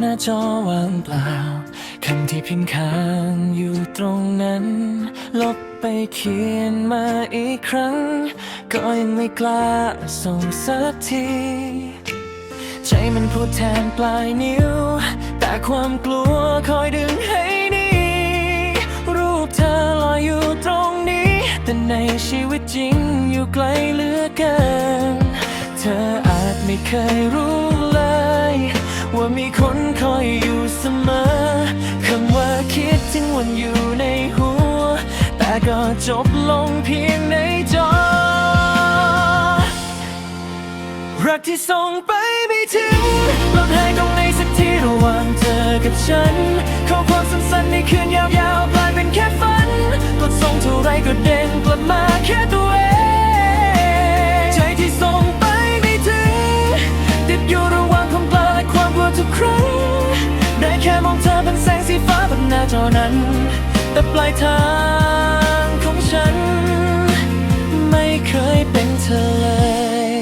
หน้าจอว่างเปล่าคำที่พิมพ์ค้างอยู่ตรงนั้น ลบไปเขียนมาอีกครั้ง ก็ยังไม่กล้าส่งสักที ใจมันพูดแทนปลายนิ้ว แต่ความกลัวคอยดึงให้หนีรูปเธอลอยอยู่ตรงนี้ แต่ในชีวิตจริงอยู่ไกลเหลือเกิน เธออาจไม่เคยรู้ ถึงวันอยู่ในหัว แต่ก็จบลงเพียงในจอ รักที่ส่งไปไม่ถึงลมหายตรงในสักทีระหว่างเธอกับฉันข้อความสั้นๆในคืนยาวๆกลายเป็นแค่ฝันกดส่งเท่าไรก็เด้งกลับมาแค่ตัวาบนหน้าจอนั้น แต่ปลายทางของฉัน ไม่เคยเป็นเธอเลย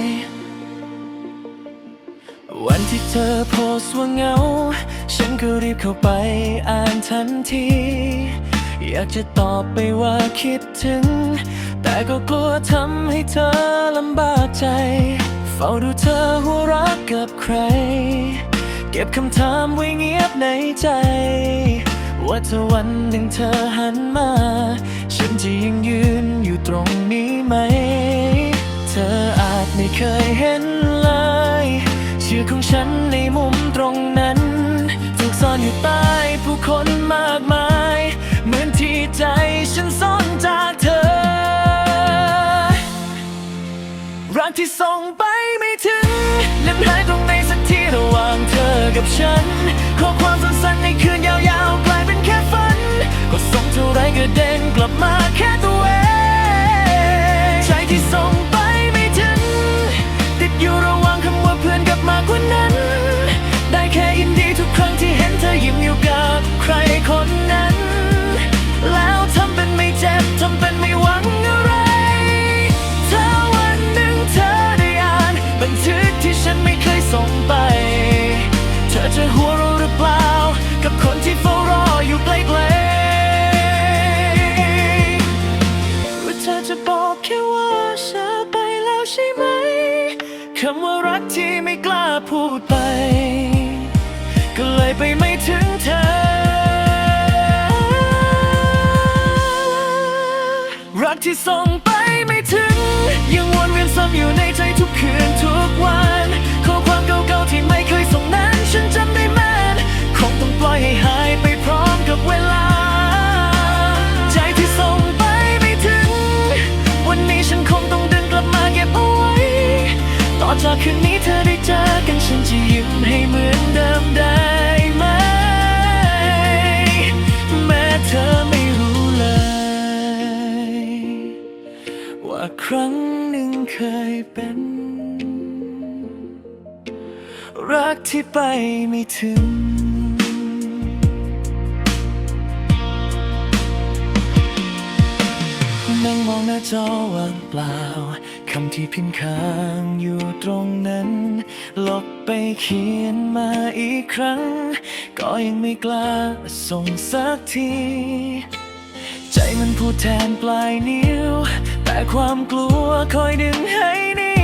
วันที่เธอโพสว่าเหงา ฉันก็รีบเข้าไปอ่านทันที อยากจะตอบไปว่าคิดถึง แต่ก็กลัวทำให้เธอลำบากใจ เฝ้าดูเธอหัวรักกับใคร เก็บคำถามไว้เงียบในใจ ว่าถ้าวันหนึ่งเธอหันมา ฉันจะยังยืนอยู่ตรงนี้ไหม เธออาจไม่เคยเห็นเลย ชื่อของฉันในมุมตรงนั้นถูกซ่อนอยู่ใต้ผู้คนมากมาย เหมือนที่ใจฉันซ่อนจากเธอ รักที่ส่งไปไม่ถึงเล่มหายตรงในสักทีระหว่างเธอกับฉัน ขอความ ใช่ไหมคำว่ารักที่ไม่กล้าพูดไป ก็เลยไปไม่ถึงเธอ รักที่ส่งไปไม่ถึง ยังวนเวียนซ้ำอยู่ในใจทุกคืนทุกวันข้อความเก่าๆที่ไม่เคยส่งนั้น จากคืนนี้เธอได้เจอกันฉันจะยิ้มให้เหมือนเดิมได้ไหม แม้เธอไม่รู้เลย ว่าครั้งหนึ่งเคยเป็น รักที่ไปไม่ถึง จอว่างเปล่า คำที่พิมพ์ค้างอยู่ตรงนั้น ลบไปเขียนมาอีกครั้ง ก็ยังไม่กล้าส่งสักที ใจมันพูดแทนปลายนิ้ว แต่ความกลัวคอยดึงให้นี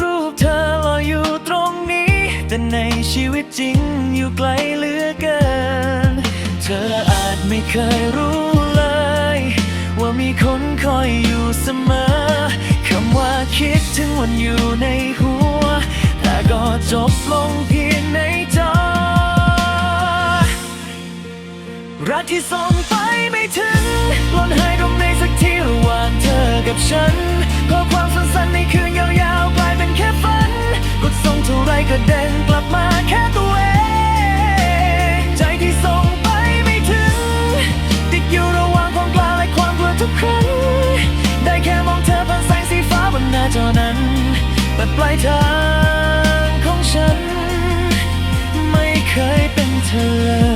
รูปเธอลอยอยู่ตรงนี้ แต่ในชีวิตจริงอยู่ไกลเหลือเกิน เธออาจไม่เคยรู้ คอยอยู่เสมอ คำว่าคิดถึงวันอยู่ในหัว แต่ก็จบลงเพียงในจอรักที่ส่งไปไม่ถึงล้นหายตรงในสักทีระหว่างเธอกับฉันข้อความสั้นๆในคืนยาวๆกลายเป็ายทางของฉัน ไม่เคยเป็นเธอ